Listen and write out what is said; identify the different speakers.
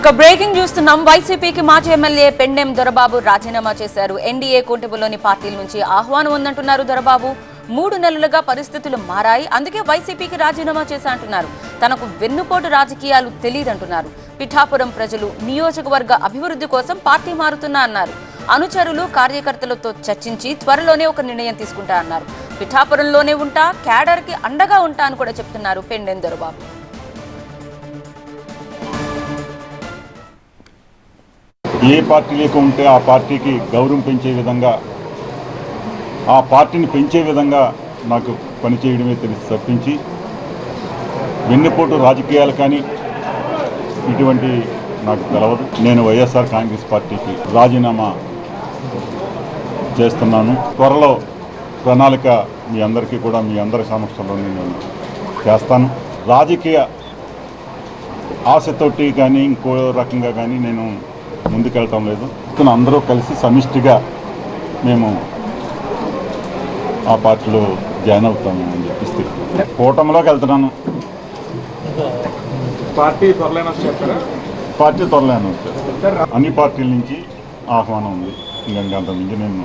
Speaker 1: ఒక బ్రేకింగ్ చూస్తున్నాం వైసీపీకి మాజీ ఎమ్మెల్యే పెండెం దొరబాబు రాజీనామా చేశారు. ఎన్డీఏ కూటమిలోని పార్టీల నుంచి ఆహ్వానం ఉందంటున్నారు దొరబాబు. మూడు నెలలుగా పరిస్థితులు మారాయి. అందుకే వైసీపీకి రాజీనామా చేశా అంటున్నారు. తనకు వెన్నుపోటు రాజకీయాలు తెలియదంటున్నారు. పిఠాపురం ప్రజలు నియోజకవర్గ అభివృద్ధి కోసం పార్టీ మారుతున్నా అన్నారు. అనుచరులు కార్యకర్తలతో చర్చించి త్వరలోనే ఒక నిర్ణయం తీసుకుంటా అన్నారు. పిఠాపురంలోనే ఉంటా క్యాడర్కి అండగా ఉంటా అని కూడా చెప్తున్నారు పెండెం దొరబాబు.
Speaker 2: ఏ పార్టీ ఉంటే ఆ పార్టీకి గౌరవం పెంచే విధంగా ఆ పార్టీని పెంచే విధంగా నాకు పనిచేయడమే తెలిసి తప్పించి వెన్నుపోటు రాజకీయాలు కానీ ఇటువంటి నాకు తెలవదు. నేను వైఎస్ఆర్ కాంగ్రెస్ పార్టీకి రాజీనామా చేస్తున్నాను. త్వరలో ప్రణాళిక మీ అందరికీ కూడా మీ అందరి సమక్షంలో నేను చేస్తాను. రాజకీయ ఆశతోటి కానీ ఇంకో రకంగా కానీ నేను ముందుకెళ్ళటం లేదు. ఇతను అందరూ కలిసి సమిష్టిగా మేము ఆ పార్టీలో జాయిన్ అవుతాము అని చెప్పిస్తే కూటమిలోకి వెళ్తున్నాను.
Speaker 3: పార్టీ త్వరలో చెప్పారా
Speaker 2: పార్టీ త్వరలో అన్ని పార్టీల నుంచి ఆహ్వానం ఉంది. ఇంకా అంతకుమించి నేను